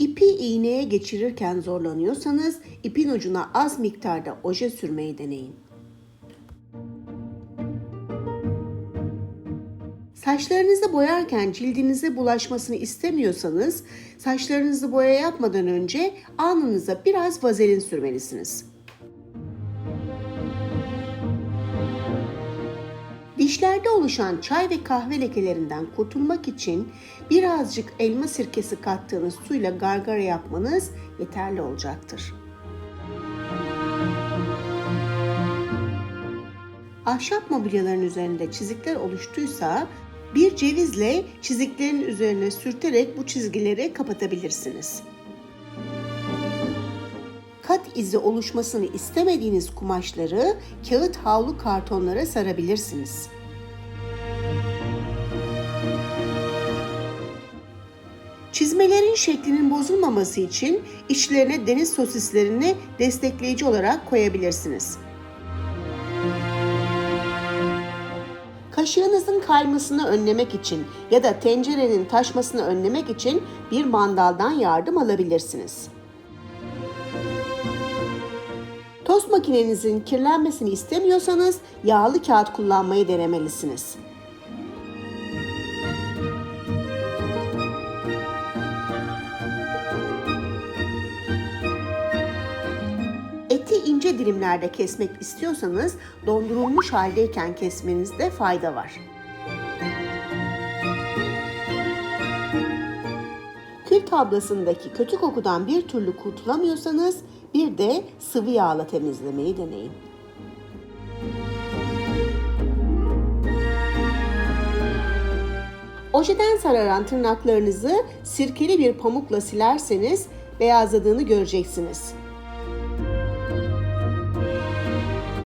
İpi iğneye geçirirken zorlanıyorsanız ipin ucuna az miktarda oje sürmeyi deneyin. Saçlarınızı boyarken cildinize bulaşmasını istemiyorsanız saçlarınızı boya yapmadan önce alnınıza biraz vazelin sürmelisiniz. Dişlerde oluşan çay ve kahve lekelerinden kurtulmak için birazcık elma sirkesi kattığınız suyla gargara yapmanız yeterli olacaktır. Ahşap mobilyaların üzerinde çizikler oluştuysa bir cevizle çiziklerin üzerine sürterek bu çizgileri kapatabilirsiniz. Kat izi oluşmasını istemediğiniz kumaşları kağıt havlu kartonlara sarabilirsiniz. Çizmelerin şeklinin bozulmaması için içlerine deniz sosislerini destekleyici olarak koyabilirsiniz. Kaşığınızın kaymasını önlemek için ya da tencerenin taşmasını önlemek için bir mandaldan yardım alabilirsiniz. Tost makinenizin kirlenmesini istemiyorsanız yağlı kağıt kullanmayı denemelisiniz. Eti ince dilimlerde kesmek istiyorsanız dondurulmuş haldeyken kesmenizde fayda var. Kül tablasındaki kötü kokudan bir türlü kurtulamıyorsanız bir de sıvı yağla temizlemeyi deneyin. Ojeden sararan tırnaklarınızı sirkeli bir pamukla silerseniz beyazladığını göreceksiniz.